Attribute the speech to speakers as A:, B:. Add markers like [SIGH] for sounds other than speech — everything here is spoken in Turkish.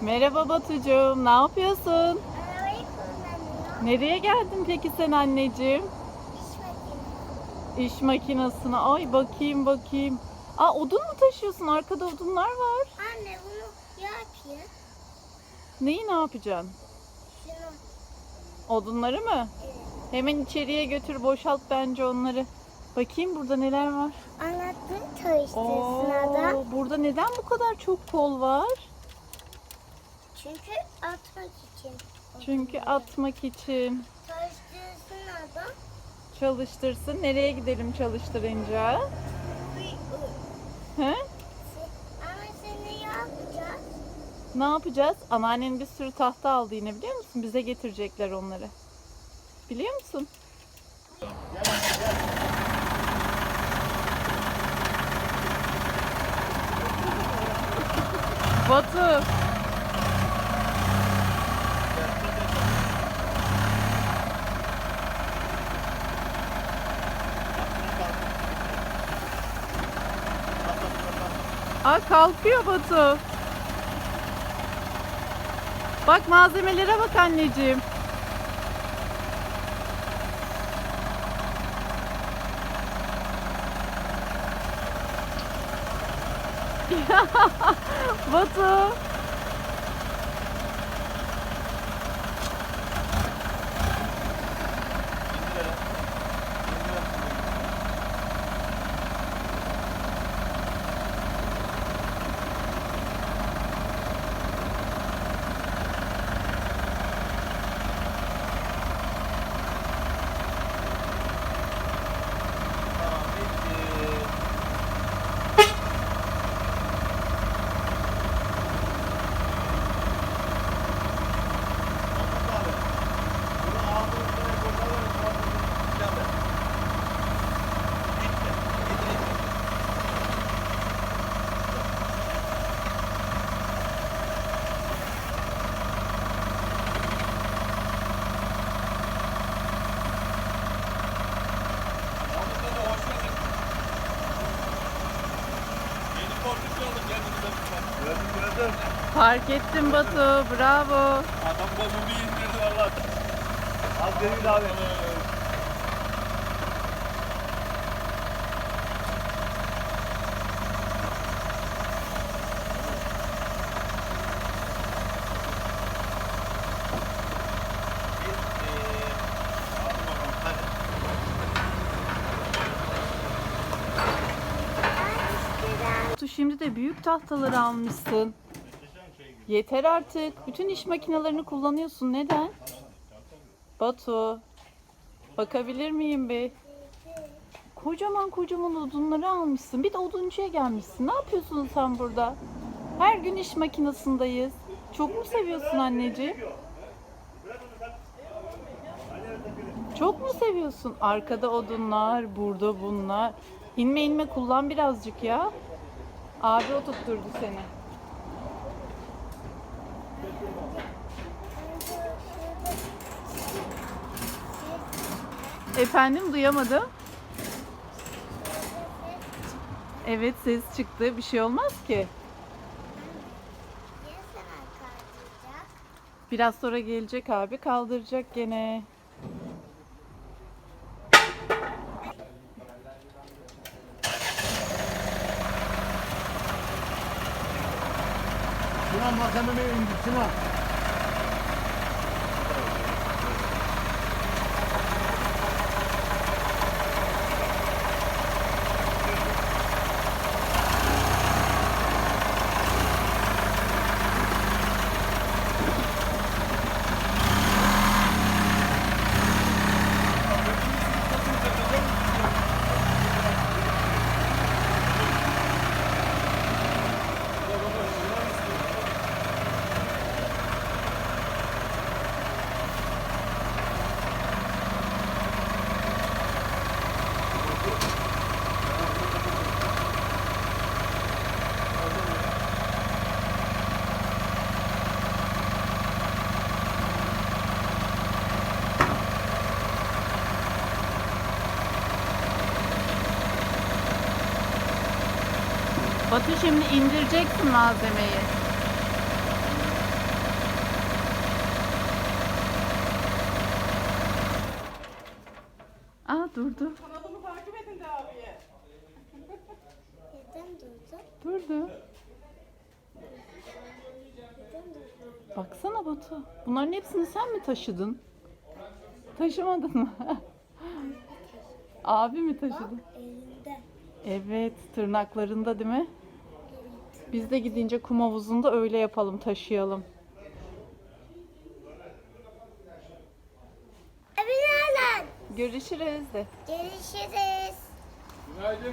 A: Merhaba Batucuğum, ne yapıyorsun?
B: Arabayı kullanıyor.
A: Nereye geldin peki sen anneciğim?
B: İş makinesi.
A: İş makinesine. Ay bakayım bakayım. Aa odun mu taşıyorsun? Arkada odunlar var.
B: Anne bunu yapayım.
A: Neyi ne yapacaksın?
B: Şunu.
A: Odunları mı?
B: Evet.
A: Hemen içeriye götür boşalt bence onları. Bakayım burada neler var.
B: Anlattın çalıştırsın adam.
A: Oo, burada neden bu kadar çok kol var?
B: Çünkü atmak için.
A: Çünkü atmak için.
B: Çalıştırsın adam.
A: Çalıştırsın. Nereye gidelim çalıştırınca? He?
B: Ama seni yapacağız.
A: Ne yapacağız? Anneannen bir sürü tahta aldı yine biliyor musun? Bize getirecekler onları. Biliyor musun? Batu. Aa kalkıyor Batu. Bak malzemelere bak anneciğim. [LAUGHS] Batu.
C: Gördüm.
A: Fark ettim Batu. Bravo.
C: Adam kolunu bir indirdi valla. Az değil abi.
A: Batu şimdi de büyük tahtaları almışsın. Yeter artık. Bütün iş makinelerini kullanıyorsun. Neden? Batu. Bakabilir miyim bir? Kocaman kocaman odunları almışsın. Bir de oduncuya gelmişsin. Ne yapıyorsun sen burada? Her gün iş makinesindeyiz. Çok mu seviyorsun anneciğim? Çok mu seviyorsun? Arkada odunlar, burada bunlar. İnme inme kullan birazcık ya. Abi oturtturdu seni. Efendim duyamadım. Evet ses çıktı. Bir şey olmaz ki. Biraz sonra gelecek abi kaldıracak gene.
C: Sinan malzememi indir Sinan.
A: Batu şimdi indireceksin malzemeyi. Aa durdu.
D: Kanadımı takip edin de abiye.
B: Neden
A: durdu?
B: Durdu. Durdu?
A: Baksana Batu. Bunların hepsini sen mi taşıdın? Taşımadın mı? [LAUGHS] Abi mi taşıdın?
B: Bak elinde.
A: Evet, tırnaklarında değil mi? Biz de gidince kum havuzunda öyle yapalım, taşıyalım. Görüşürüz de.
B: Görüşürüz.
C: Günaydın.